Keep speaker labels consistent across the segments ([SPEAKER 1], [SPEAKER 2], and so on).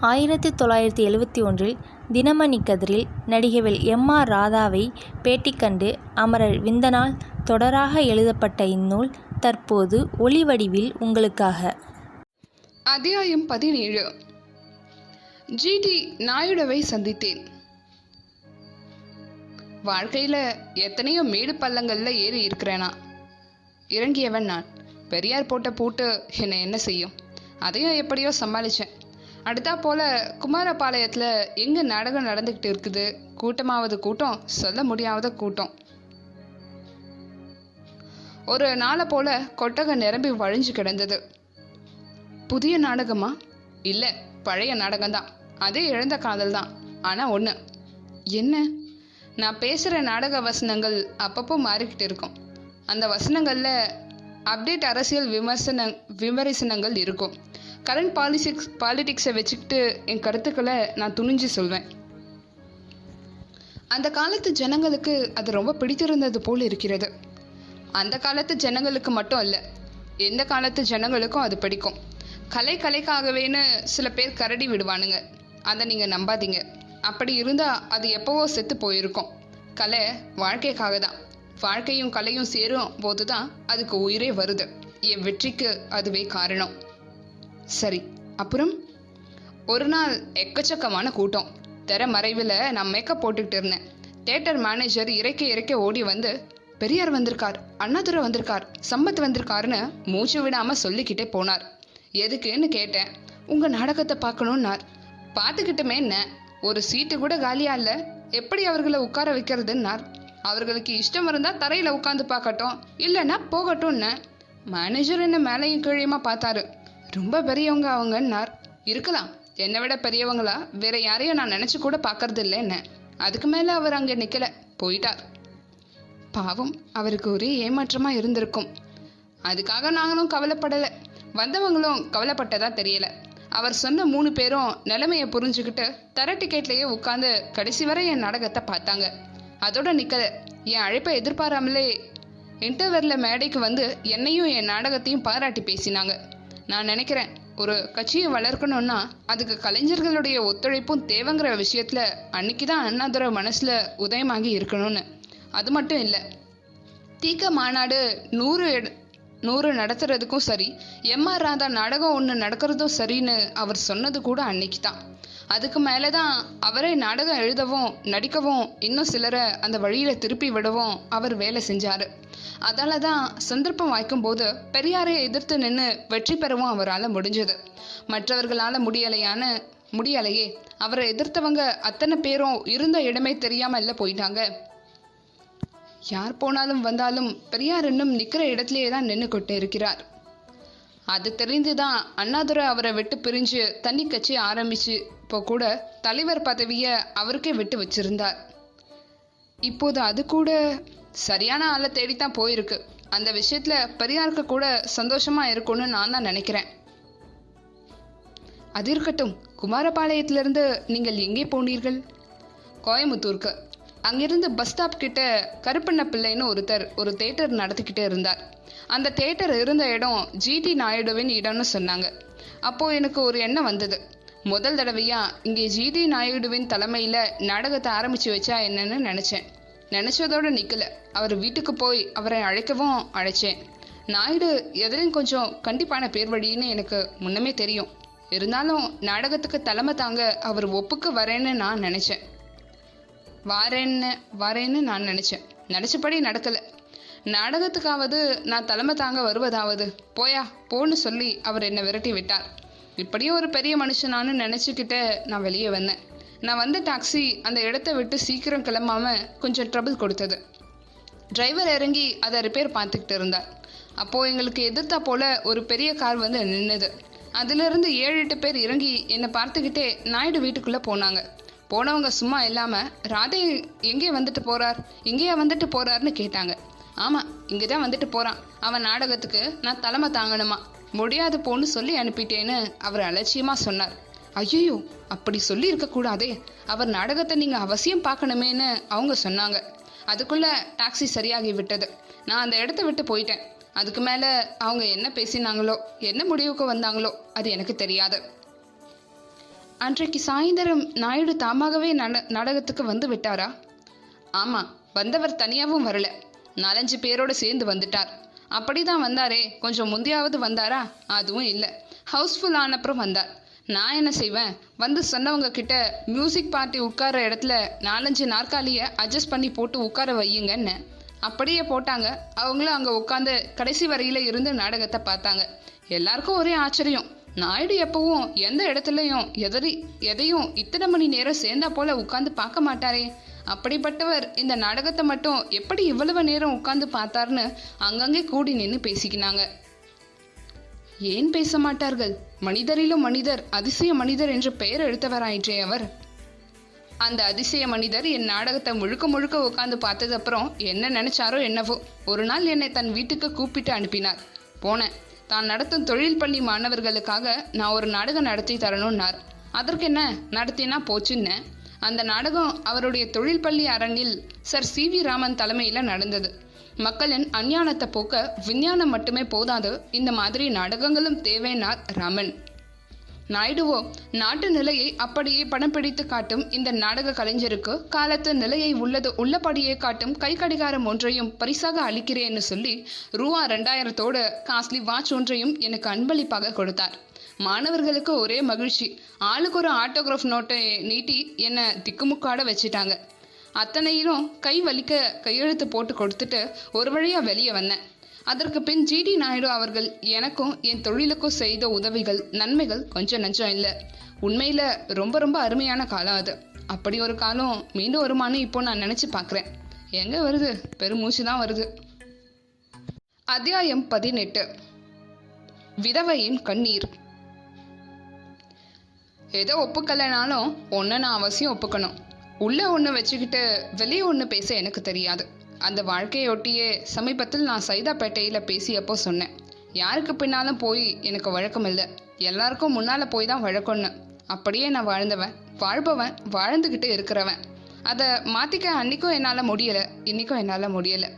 [SPEAKER 1] ஆயிரத்தி தொள்ளாயிரத்தி எழுவத்தி ஒன்றில் தினமணி கதிரில் நடிகவேள் எம். ஆர். ராதாவை பேட்டி கண்டு அமரர் விந்தனால் தொடராக எழுதப்பட்ட இந்நூல் தற்போது ஒளி வடிவில் உங்களுக்காக.
[SPEAKER 2] அத்தியாயம் பதினேழு ஜிடி நாயுடவை சந்தித்தேன். வாழ்க்கையில எத்தனையோ மேடு பள்ளங்கள்ல ஏறி இருக்கிறேனா இறங்கியவன் நான். பெரியார் போட்ட பூட்டு என்னை என்ன செய்யும்? அதையும் எப்படியோ சமாளிச்சேன். அடுத்தா போல குமாரபாளையத்தில் எங்கே நாடகம் நடந்துக்கிட்டு இருக்குது கூட்டமாவது கூட்டம் சொல்ல முடியாத கூட்டம். ஒரு நாளை போல கொட்டகை நிரம்பி வழிஞ்சு கிடந்தது. புதிய நாடகமா? இல்லை பழைய நாடகம்தான். அதே இழந்த காதல் தான். ஆனால் ஒன்று என்ன? நான் பேசுகிற நாடக வசனங்கள் அப்பப்போ மாறிக்கிட்டு இருக்கும். அந்த வசனங்களில் அப்டேட் அரசியல் விமர்சன விமரிசனங்கள் இருக்கும். கரண்ட் பாலிசிக்ஸ் பாலிட்டிக்ஸை வச்சுக்கிட்டு என் கருத்துக்களை நான் துணிஞ்சு சொல்வேன். அந்த காலத்து ஜனங்களுக்கு அது ரொம்ப பிடித்திருந்தது போல் இருக்கிறது. அந்த காலத்து ஜனங்களுக்கு மட்டும் அல்ல எந்த காலத்து ஜனங்களுக்கும் அது பிடிக்கும். கலை கலைக்காகவேன்னு சில பேர் கரடி விடுவானுங்க. அதை நீங்கள் நம்பாதீங்க. அப்படி இருந்தால் அது எப்போவோ செத்து போயிருக்கும். கலை வாழ்க்கைக்காக தான். வாழ்க்கையும் கலையும் சேரும் போது தான் அதுக்கு உயிரே வருது. என் வெற்றிக்கு அதுவே காரணம். சரி அப்புறம்? ஒரு நாள் எக்கச்சக்கமான கூட்டம். திற மறைவில் நான் மேக்கப் போட்டுக்கிட்டு இருந்தேன். தேட்டர் மேனேஜர் இறைக்க இறைக்க ஓடி வந்து பெரியார் வந்திருக்கார் அண்ணாதுரை வந்திருக்கார் சம்பத் வந்திருக்காருன்னு மூச்சு விடாமல் சொல்லிக்கிட்டே போனார். எதுக்குன்னு கேட்டேன். உங்கள் நாடகத்தை பார்க்கணுன்னார் பார்த்துக்கிட்டுமே என்ன ஒரு சீட்டு கூட காலியா இல்லை எப்படி அவர்களை உட்கார வைக்கிறதுன்னார். அவர்களுக்கு இஷ்டம் இருந்தால் தரையில் உட்காந்து பார்க்கட்டும் இல்லைன்னா போகட்டும்னு மேனேஜர் என்ன மேலையும் கீழையுமா பார்த்தாரு. ரொம்ப பெரியவங்க அவங்கன்னார். இருக்கலாம் என்னை விட பெரியவங்களா வேற யாரையும் நான் நினைச்சு கூட பார்க்கறது இல்லைன்னு அதுக்கு மேல அவர் அங்கே நிக்கல போயிட்டார். பாவம் அவருக்கு ஒரே ஏமாற்றமா இருந்திருக்கும். அதுக்காக நாங்களும் கவலைப்படலை வந்தவங்களும் கவலைப்பட்டதா தெரியல. அவர் சொன்ன மூணு பேரும் நிலைமையை புரிஞ்சுக்கிட்டு தர டிக்கெட்லயே உட்காந்து கடைசி வரை என் நாடகத்தை பார்த்தாங்க. அதோட நிக்கல. என் அழைப்பை எதிர்பாராமலே இன்டர்வெல்ல மேடைக்கு வந்து என்னையும் என் நாடகத்தையும் பாராட்டி பேசினாங்க. நான் நினைக்கிறேன் ஒரு கட்சியை வளர்க்கணும்னா அதுக்கு கலைஞர்களுடைய ஒத்துழைப்பும் தேவைங்கிற விஷயத்துல அன்னைக்குதான் அண்ணாதுரை மனசில் உதயமாகி இருக்கணும்னு. அது மட்டும் இல்லை தீக்க மாநாடு நூறு நூறு நடத்துறதுக்கும் சரி எம். ஆர். ராதா நாடகம் ஒன்று நடக்கிறதும் சரின்னு அவர் சொன்னது கூட அன்னைக்கு தான் அதுக்கு மேலே தான் அவரே நாடகம் எழுதவும் நடிக்கவும் இன்னும் சிலரை அந்த வழியில் திருப்பி விடவும் அவர் வேலை செஞ்சார் அதால தான் சந்தர்ப்பம் வாய்க்கும் போது பெரியாரை எதிர்த்து நின்று வெற்றி பெறவும் அவரால் முடிஞ்சது. மற்றவர்களால் முடியலையான முடியலையே அவரை எதிர்த்தவங்க அத்தனை பேரும் இருந்த இடமே தெரியாமல் இல்லை போயிட்டாங்க. யார் போனாலும் வந்தாலும் பெரியார் இன்னும் நிற்கிற இடத்துலையே தான் நின்று நின்னுகிட்டு இருக்கிறார். அது தெரிந்துதான் அண்ணாதுரை அவரை விட்டு பிரிஞ்சு தனி கட்சி ஆரம்பிச்சு இப்போ கூட தலைவர் பதவியை அவருக்கே விட்டு வச்சிருந்தார். இப்போது அது கூட சரியான ஆளை தேடித்தான் போயிருக்கு. அந்த விஷயத்துல பெரியாருக்கு கூட சந்தோஷமா இருக்கும்னு நான் தான் நினைக்கிறேன். அது இருக்கட்டும் குமாரபாளையத்திலிருந்து நீங்கள் எங்கே போனீர்கள்? கோயமுத்தூருக்கு. அங்கிருந்து பஸ் ஸ்டாப் கிட்ட கருப்பண்ண பிள்ளைன்னு ஒருத்தர் ஒரு தேட்டர் நடத்திக்கிட்டு இருந்தார். அந்த தேட்டர் இருந்த இடம் ஜி. டி. நாயுடுவின் இடம்னு சொன்னாங்க. அப்போ எனக்கு ஒரு எண்ணம் வந்தது. முதல் தடவையா இங்கே ஜி. டி. நாயுடுவின் தலைமையில நாடகத்தை ஆரம்பிச்சு வச்சா என்னன்னு நினைச்சேன். நினைச்சதோட நிக்கல. அவர் வீட்டுக்கு போய் அவரை அழைக்கவும் அழைச்சேன். நாயுடு எதிலும் கொஞ்சம் கண்டிப்பான பேர் வழின்னு எனக்கு முன்னமே தெரியும். இருந்தாலும் நாடகத்துக்கு தலைமை தாங்க அவர் ஒப்புக்கு வரேன்னு நான் நினைச்சேன். வாரேன்னு வாரேன்னு நான் நினச்சேன் நினச்சபடி நடக்கலை நாடகத்துக்காவது நான் தலைமை தாங்க வருவதாவது போயா போன்னு சொல்லி அவர் என்னை விரட்டி விட்டார். இப்படியும் ஒரு பெரிய மனுஷனானு நினைச்சுக்கிட்டு நான் வெளியே வந்தேன். நான் வந்த டாக்ஸி அந்த இடத்தை விட்டு சீக்கிரம் கிளம்பாம கொஞ்சம் ட்ரபிள் கொடுத்தது. டிரைவர் இறங்கி அதை ரிப்பேர் பார்த்துக்கிட்டு இருந்தார். அப்போது எங்களுக்கு எதிர்த்தா போல ஒரு பெரிய கார் வந்து நின்னுது. அதிலிருந்து ஏழு எட்டு பேர் இறங்கி என்னை பார்த்துக்கிட்டே நாயுடு வீட்டுக்குள்ளே போனாங்க. போனவங்க சும்மா இல்லாமல் ராதே எங்கே வந்துட்டு போறார் எங்கேயா வந்துட்டு போகிறாருன்னு கேட்டாங்க. ஆமாம் இங்கே தான் வந்துட்டு போகிறான் அவன் நாடகத்துக்கு நான் தலைமை தாங்கணுமா முடியாது போன்னு சொல்லி அனுப்பிட்டேன்னு அவர் அலட்சியமாக சொன்னார். ஐயையோ அப்படி சொல்லி இருக்கக்கூடாதே அவர் நாடகத்தை நீங்கள் அவசியம் பார்க்கணுமேன்னு அவங்க சொன்னாங்க. அதுக்குள்ள டாக்ஸி சரியாகி விட்டது. நான் அந்த இடத்த விட்டு போயிட்டேன். அதுக்கு மேலே அவங்க என்ன பேசினாங்களோ என்ன முடிவுக்கு வந்தாங்களோ அது எனக்கு தெரியாது. அன்றைக்கு சாயந்தரம் நாயுடு தாமாகவே நட நாடகத்துக்கு வந்து விட்டாரா? ஆமா வந்தவர் தனியாகவும் வரல. நாலஞ்சு பேரோடு சேர்ந்து வந்துட்டார். அப்படிதான் வந்தாரே. கொஞ்சம் முந்தையாவது வந்தாரா? அதுவும் இல்லை. ஹவுஸ்ஃபுல் ஆனப்புறம் வந்தார். நான் என்ன செய்வேன்? வந்து சொன்னவங்க கிட்ட மியூசிக் பார்ட்டி உட்கார இடத்துல நாலஞ்சு நாற்காலியை அட்ஜஸ்ட் பண்ணி போட்டு உட்கார வையுங்கன்னு. அப்படியே போட்டாங்க. அவங்களும் அங்கே உட்காந்து கடைசி வரையில இருந்து நாடகத்தை பார்த்தாங்க. எல்லாருக்கும் ஒரே ஆச்சரியம். நாயுடு எப்பவும் எந்த இடத்துலையும் எதரி எதையும் இத்தனை மணி நேரம் சேர்ந்தா போல உட்காந்து பார்க்க மாட்டாரே. அப்படிப்பட்டவர் இந்த நாடகத்தை மட்டும் எப்படி இவ்வளவு நேரம் உட்காந்து பார்த்தார்னு அங்கங்கே கூடி நின்று பேசிக்கினாங்க. ஏன் பேச மாட்டார்கள்? மனிதரிலும் மனிதர் அதிசய மனிதர் என்று பெயர் எடுத்தவராயிற்றே அவர். அந்த அதிசய மனிதர் என் நாடகத்தை முழுக்க முழுக்க உட்காந்து பார்த்தது அப்புறம் என்ன நினைச்சாரோ என்னவோ. ஒரு நாள் என்னை தன் வீட்டுக்கு கூப்பிட்டு அனுப்பினார். போனேன். தான் நடத்தும் தொழில் பள்ளி மாணவர்களுக்காக நான் ஒரு நாடகம் நடத்தி தரணும்னார். அதற்கு என்ன நடத்தினா போச்சுன்னு. அந்த நாடகம் அவருடைய தொழில் பள்ளி அரங்கில் சர் சி வி ராமன் தலைமையில் நடந்தது. மக்களின் அஞ்ஞானத்தை போக்க விஞ்ஞானம் மட்டுமே போதாது இந்த மாதிரி நாடகங்களும் தேவைனார் ராமன். நாயுடுவோ நாட்டு நிலையை அப்படியே படம் பிடித்து காட்டும் இந்த நாடக கலைஞருக்கு காலத்து நிலையை உள்ளது உள்ளபடியே காட்டும் கை கடிகாரம் ஒன்றையும் பரிசாக அளிக்கிறேன்னு சொல்லி ரூபா ரெண்டாயிரத்தோட காஸ்ட்லி வாட்ச் ஒன்றையும் எனக்கு அன்பளிப்பாக கொடுத்தார். மாணவர்களுக்கு ஒரே மகிழ்ச்சி. ஆளுக்கு ஒரு ஆட்டோகிராஃப் நோட்டை நீட்டி என்னை திக்குமுக்காட வச்சிட்டாங்க. அத்தனையிலும் கை வலிக்க கையெழுத்து போட்டு கொடுத்துட்டு ஒரு வழியாக வெளியே வந்தேன். அதற்கு பின் ஜிடி நாயுடு அவர்கள் எனக்கும் என் தொழிலுக்கும் செய்த உதவிகள் நன்மைகள் கொஞ்சம் நஞ்சம் இல்லை. உண்மையில ரொம்ப ரொம்ப அருமையான காலம் அது. அப்படி ஒரு காலம் மீண்டும் வருமானு இப்போ நான் நினைச்சு பார்க்குறேன் எங்க வருது? பெருமூச்சு தான் வருது. அத்தியாயம் பதினெட்டு. விதவையின் கண்ணீர். எதை ஒப்புக்கலைனாலும் ஒன்று நான் அவசியம் ஒப்புக்கணும். உள்ளே ஒன்று வச்சுக்கிட்டு வெளியே ஒன்று பேச எனக்கு தெரியாது. அந்த வாழ்க்கையொட்டியே சமீபத்தில் நான் சைதாப்பேட்டையில் பேசியப்போ சொன்னேன். யாருக்கு பின்னாலும் போய் எனக்கு வழக்கம் இல்லை. எல்லாருக்கும் முன்னால் போய் தான் வழக்கம்னு. அப்படியே நான் வாழ்ந்தவன் வாழ்பவன் வாழ்ந்துக்கிட்டு இருக்கிறவன். அதை மாற்றிக்க அன்றைக்கும் என்னால் முடியலை இன்றைக்கும் என்னால் முடியலை.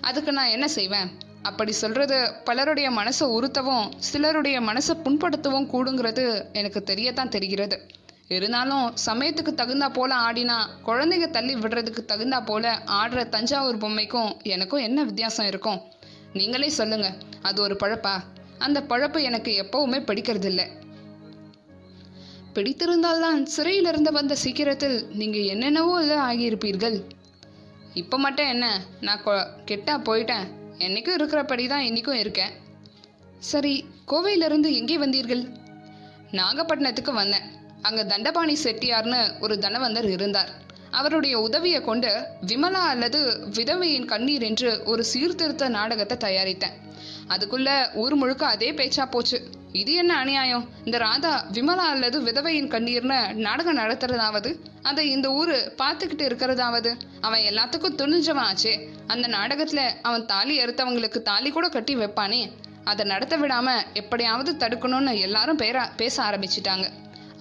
[SPEAKER 2] அதுக்கு நான் என்ன செய்வேன்? அப்படி சொல்கிறது பலருடைய மனசை உறுத்தவும் சிலருடைய மனசை புண்படுத்தவும் கூடுங்கிறது எனக்கு தெரியத்தான் தெரிகிறது. இருந்தாலும் சமயத்துக்கு தகுந்தா போல ஆடினா குழந்தைங்க தள்ளி விடுறதுக்கு தகுந்தா போல ஆடுற தஞ்சாவூர் பொம்மைக்கும் எனக்கும் என்ன வித்தியாசம் இருக்கும்? நீங்களே சொல்லுங்க. அது ஒரு பழப்பா? அந்த பழப்பு எனக்கு எப்பவுமே பிடிக்கிறது இல்லை பிடித்திருந்தால்தான் சிறையிலிருந்து வந்த சீக்கிரத்தில் நீங்க என்னென்னவோ இல்லை ஆகியிருப்பீர்கள். இப்போ மட்டும் என்ன? நான் கொ- கெட்டா போயிட்டேன். என்னைக்கும் இருக்கிறபடி தான் இன்னைக்கும் இருக்கேன். சரி கோவையிலிருந்து எங்கே வந்தீர்கள்? நாகப்பட்டினத்துக்கு வந்தேன். அங்கே தண்டபாணி செட்டியார்னு ஒரு தனவந்தர் இருந்தார். அவருடைய உதவியை கொண்டு விமலா அல்லது விதவையின் கண்ணீர் என்று ஒரு சீர்திருத்த நாடகத்தை தயாரித்தேன். அதுக்குள்ள ஊர் முழுக்க அதே பேச்சா போச்சு. இது என்ன அநியாயம்? இந்த ராதா விமலா அல்லது விதவையின் கண்ணீர்னு நாடகம் நடத்துறதாவது? அதை இந்த ஊரு பார்த்துக்கிட்டு இருக்கிறதாவது? அவன் எல்லாத்துக்கும் துணிஞ்சவன் ஆச்சே. அந்த நாடகத்துல அவன் தாலி அறுத்தவங்களுக்கு தாலி கூட கட்டி வைப்பானே. அதை நடத்த விடாம எப்படியாவது தடுக்கணும்னு எல்லாரும் பேர பேச ஆரம்பிச்சிட்டாங்க.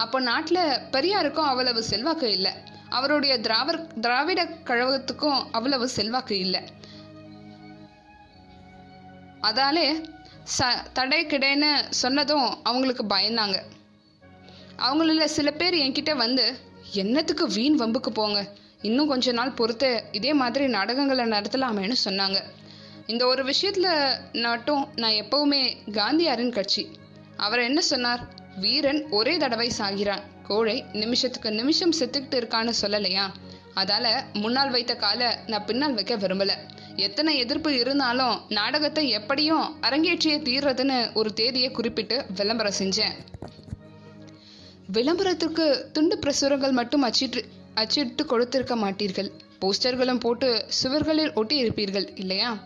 [SPEAKER 2] அப்போ நாட்டில் பெரியாருக்கும் அவ்வளவு செல்வாக்கு இல்லை. அவருடைய திராவர் திராவிட கழகத்துக்கும் அவ்வளவு செல்வாக்கு இல்லை. அதாலே ச தடை கிடைன்னு சொன்னதும் அவங்களுக்கு பயந்தாங்க. அவங்கள சில பேர் என்கிட்ட வந்து என்னத்துக்கு வீண் வம்புக்கு போங்க? இன்னும் கொஞ்ச நாள் பொறுத்து இதே மாதிரி நாடகங்களை நடத்தலாமேன்னு சொன்னாங்க. இந்த ஒரு விஷயத்தில் மட்டும் நான் எப்பவுமே காந்தியாரின் கட்சி. அவர் என்ன சொன்னார்? வீரன் ஒரே தடவை சாகிறான். கோழை நிமிஷத்துக்கு நிமிஷம் செத்துக்கிட்டு இருக்கான்னு சொல்லலையா? அதால முன்னால் வைத்த காலை நான் பின்னால் வைக்க விரும்பல. எத்தனை எதிர்ப்பு இருந்தாலும் நாடகத்தை எப்படியும் அரங்கேற்றிய தீர்றதுன்னு ஒரு தேதியை குறிப்பிட்டு விளம்பரம் செஞ்சேன். விளம்பரத்துக்கு துண்டு பிரசுரங்கள் மட்டும் அச்சிட்டு அச்சிட்டு கொடுத்திருக்க மாட்டீர்கள். போஸ்டர்களும் போட்டு சுவர்களில் ஒட்டி இருப்பீர்கள் இல்லையா?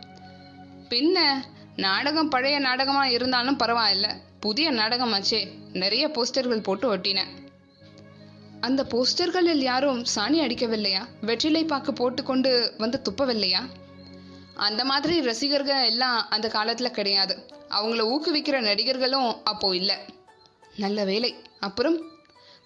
[SPEAKER 2] பின்ன நாடகம் பழைய நாடகமாக இருந்தாலும் பரவாயில்ல. புதிய நாடகமாச்சே நிறைய போஸ்டர்கள் போட்டு ஒட்டினேன் அந்த போஸ்டர்களில் யாரும் சாணி அடிக்கவில்லையா? வெற்றிலை பாக்கு போட்டுக்கொண்டு வந்து துப்பவில்லையா? அந்த மாதிரி ரசிகர்கள் எல்லாம் அந்த காலத்தில் கிடையாது. அவங்கள ஊக்குவிக்கிற நடிகர்களும் அப்போ இல்லை. நல்ல வேலை அப்புறம்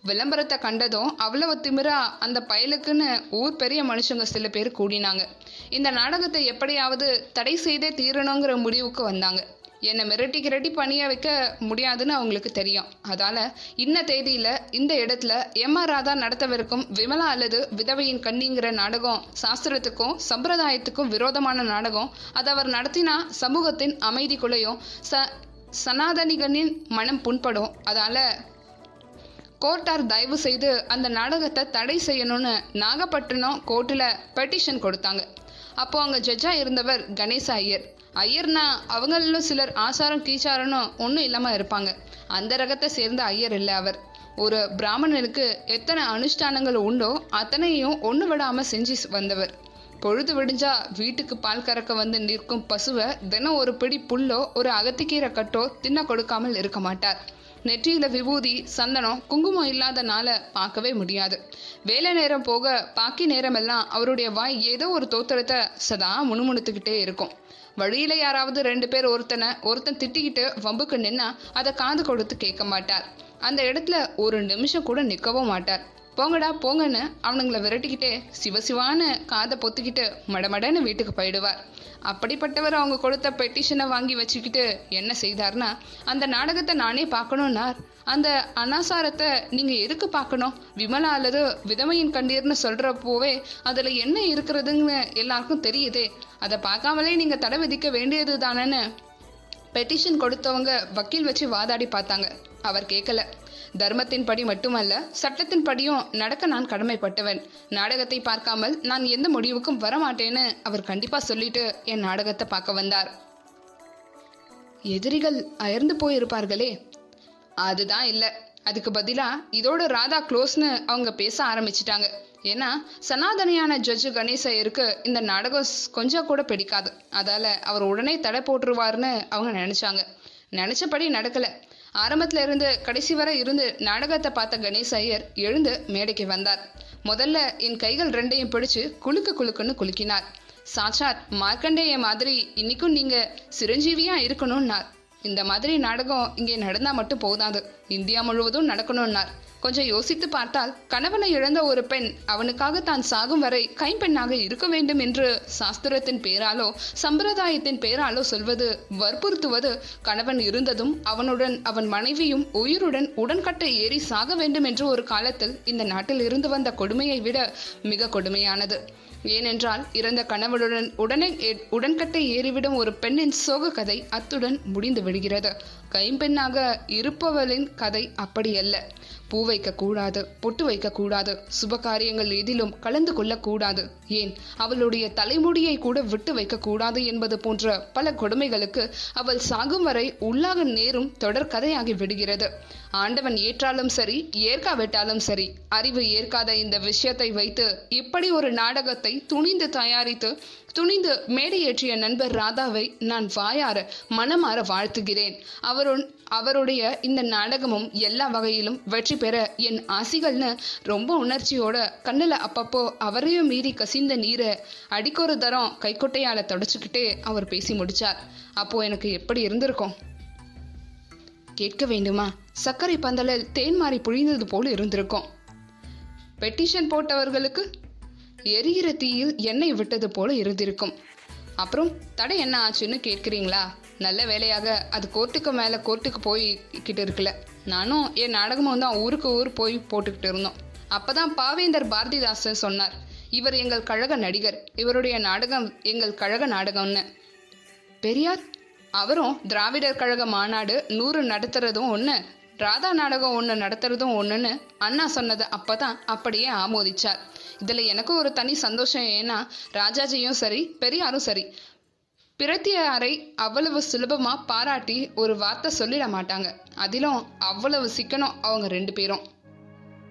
[SPEAKER 2] விளம்பரத்தை கண்டதும் அவ்வளவு திமிரா அந்த பயலுக்குன்னு ஊர் பெரிய மனுஷங்க சில பேர் கூடினாங்க. இந்த நாடகத்தை எப்படியாவது தடை செய்தே தீரணுங்கிற முடிவுக்கு வந்தாங்க. என்னை மிரட்டி கிரட்டி பணிய வைக்க முடியாதுன்னு அவங்களுக்கு தெரியும். அதால இன்ன தேதியில இந்த இடத்துல எம் ஆர் ராதா நடத்தவிருக்கும் விமலா அல்லது விதவையின் கண்ணிங்கிற நாடகம் சாஸ்திரத்துக்கும் சம்பிரதாயத்துக்கும் விரோதமான நாடகம். அதை அவர் நடத்தினா சமூகத்தின் அமைதி குலையும் ச சனாதனிகனின் மனம் புண்படும். அதால கோர்ட்டார் தயவு செய்து அந்த நாடகத்தை தடை செய்யணும்னு நாகப்பட்டினம் கோர்ட்டில் பெட்டிஷன் கொடுத்தாங்க. அப்போ அங்கே ஜட்ஜாக இருந்தவர் கணேச ஐயர். ஐயர்னா அவங்களிலும் சிலர் ஆசாரம் கீச்சாரனும் ஒன்றும் இல்லாமல் இருப்பாங்க. அந்த ரகத்தை சேர்ந்த ஐயர் இல்லை அவர். ஒரு பிராமணனுக்கு எத்தனை அனுஷ்டானங்கள் உண்டோ அத்தனையும் ஒன்று விடாமல் செஞ்சு வந்தவர். பொழுது விடிஞ்சா வீட்டுக்கு பால் கறக்க வந்து நிற்கும் பசுவை தினம் ஒரு பிடி புல்லோ ஒரு அகத்திக்கீரை கட்டோ தின்ன கொடுக்காமல் இருக்க மாட்டார். நெற்றியில விபூதி சந்தனம் குங்குமம் இல்லாதனால பார்க்கவே முடியாது. வேலை நேரம் போக பாக்கி நேரமெல்லாம் அவருடைய வாய் ஏதோ ஒரு தோத்திரத்தை சதா முணுமுணுத்துக்கிட்டே இருக்கும். வழியில யாராவது ரெண்டு பேர் ஒருத்தனை ஒருத்தன் திட்டிக்கிட்டு வம்புக்கு நின்னா அதை காது கொடுத்து கேட்க மாட்டார். அந்த இடத்துல ஒரு நிமிஷம் கூட நிற்கவும் மாட்டார். போங்கடா போங்கன்னு அவனுங்களை விரட்டிக்கிட்டே சிவசிவான காதை பொத்துக்கிட்டு மடமடன்னு வீட்டுக்கு போயிடுவார் அப்படிப்பட்டவர் அவங்க கொடுத்த பெட்டிஷனை வாங்கி வச்சுக்கிட்டு என்ன செய்தார்னா அந்த நாடகத்தை நானே பார்க்கணும்னார். அந்த அனாசாரத்தை நீங்கள் எதுக்கு பார்க்கணும்? விமலா அல்லது விதவையின் கண்டீர்னு சொல்கிறப்போவே அதில் என்ன இருக்கிறதுன்னு எல்லாருக்கும் தெரியுதே. அதை பார்க்காமலே நீங்கள் தடை விதிக்க வேண்டியது தானேன்னு பெட்டிஷன் கொடுத்தவங்க வக்கீல் வச்சு வாதாடி பார்த்தாங்க. அவர் கேட்கல. தர்மத்தின் படி மட்டுமல்ல சட்டத்தின் படியும் நடக்க நான் கடமைப்பட்டவன். நாடகத்தை பார்க்காமல் நான் எந்த முடிவுக்கும் வரமாட்டேன்னு அவர் கண்டிப்பா சொல்லிட்டு என் நாடகத்தை பார்க்க வந்தார். எதிரிகள் அயர்ந்து போயிருப்பார்களே. அதுதான் இல்லை. அதுக்கு பதிலா இதோட ராதா க்ளோஸ்னு அவங்க பேச ஆரம்பிச்சிட்டாங்க. ஏன்னா சனாதனியான ஜட்ஜு கணேசையருக்கு இந்த நாடகம் கொஞ்சம் கூட பிடிக்காது. அதால அவர் உடனே தடை போட்டுருவாருன்னு அவங்க நினைச்சாங்க. நினைச்சபடி நடக்கலை. ஆரம்பத்துல இருந்து கடைசி வரை இருந்து நாடகத்தை பார்த்த கணேஷ் ஐயர் எழுந்து மேடைக்கு வந்தார். முதல்ல என் கைகள் ரெண்டையும் பிடிச்சு குலுக்கு குலுக்குன்னு குலுக்கினார். சாச்சார் மார்க்கண்டேய மாதிரி இன்னைக்கும் நீங்க சிரஞ்சீவியா இருக்கணும்னார். இந்த மாதிரி நாடகம் இங்கே நடந்தா மட்டும் போதாது. இந்தியா முழுவதும் நடக்கணும்னார். கொஞ்சம் யோசித்து பார்த்தால் கணவனை இழந்த ஒரு பெண் அவனுக்காக தான் சாகும் வரை கைம்பெண்ணாக இருக்க வேண்டும் என்று சாஸ்திரத்தின் பேராலோ சம்பிரதாயத்தின் பேராலோ சொல்வது வற்புறுத்துவது கணவன் இருந்ததும் அவனுடன் அவன் மனைவியும் உயிருடன் உடன்கட்டை ஏறி சாக வேண்டும் என்று ஒரு காலத்தில் இந்த நாட்டில் இருந்து வந்த கொடுமையை விட மிக கொடுமையானது. ஏனென்றால் இறந்த கணவனுடன் உடனே ஏ- உடன்கட்டை ஏறிவிடும் ஒரு பெண்ணின் சோக கதை அத்துடன் முடிந்து விடுகிறது. கைம்பெண்ணாக இருப்பவளின் கதை அப்படியல்ல. பூ வைக்கக்கூடாது பொட்டு வைக்கக்கூடாது சுப காரியங்கள் எதிலும் கலந்து கொள்ளக்கூடாது. ஏன்? அவளுடைய தலைமுடியை கூட விட்டு வைக்கக்கூடாது என்பது போன்ற பல கொடுமைகளுக்கு அவள் சாகும் வரை உள்ளாக நேரும் தொடர் கதையாகி விடுகிறது. ஆண்டவன் ஏற்றாலும் சரி ஏற்காவிட்டாலும் சரி அறிவு ஏற்காத இந்த விஷயத்தை வைத்து இப்படி ஒரு நாடகத்தை துணிந்து தயாரித்து துணிந்து மேடையேற்றிய நண்பர் ராதாவை நான் வாயார மனமாற வாழ்த்துகிறேன். அவருன் அவருடைய இந்த நாடகமும் எல்லா வகையிலும் வெற்றி பெற என் ஆசிகள்னு ரொம்ப உணர்ச்சியோட கண்ணில் அப்பப்போ அவரையும் மீறி கசிந்த நீரை அடிக்கொரு தரம் கைக்கொட்டையால் தொடச்சிக்கிட்டே அவர் பேசி முடிச்சார். அப்போ எனக்கு எப்படி இருந்திருக்கும்? கேட்க வேண்டுமா? சர்க்கரை பந்தலில் தேன் மாறி புழிந்தது போல் இருந்திருக்கும். பெட்டிஷன் போட்டவர்களுக்கு எரிகிற தீயில் எண்ணெய் விட்டது போல இருந்திருக்கும். அப்புறம் தடை என்ன ஆச்சுன்னு கேட்குறீங்களா? நல்ல வேலையாக அது கோர்ட்டுக்கு மேலே கோர்ட்டுக்கு போய்கிட்டு இருக்குல்ல நானும் என் நாடகமும் வந்து அவன் ஊருக்கு ஊர் போய் போட்டுக்கிட்டு இருந்தோம். அப்போ தான் பாவேந்தர் பாரதிதாசன் சொன்னார் இவர் எங்கள் கழக நடிகர் இவருடைய நாடகம் எங்கள் கழக நாடகம்னு. பெரியார் அவரும் திராவிடர் கழக மாநாடு நூறு நடத்துறதும் ஒன்று ராதா நாடகம் ஒன்று நடத்துறதும் ஒன்றுன்னு அண்ணா சொன்னது அப்போ தான் அப்படியே ஆமோதிச்சார். இதில் எனக்கு ஒரு தனி சந்தோஷம் ஏன்னா ராஜாஜியும் சரி பெரியாரும் சரி பிரத்தியாரை அவ்வளவு சுலபமாக பாராட்டி ஒரு வார்த்தை சொல்லிட மாட்டாங்க. அதிலும் அவ்வளவு சிக்கனம் அவங்க ரெண்டு பேரும்.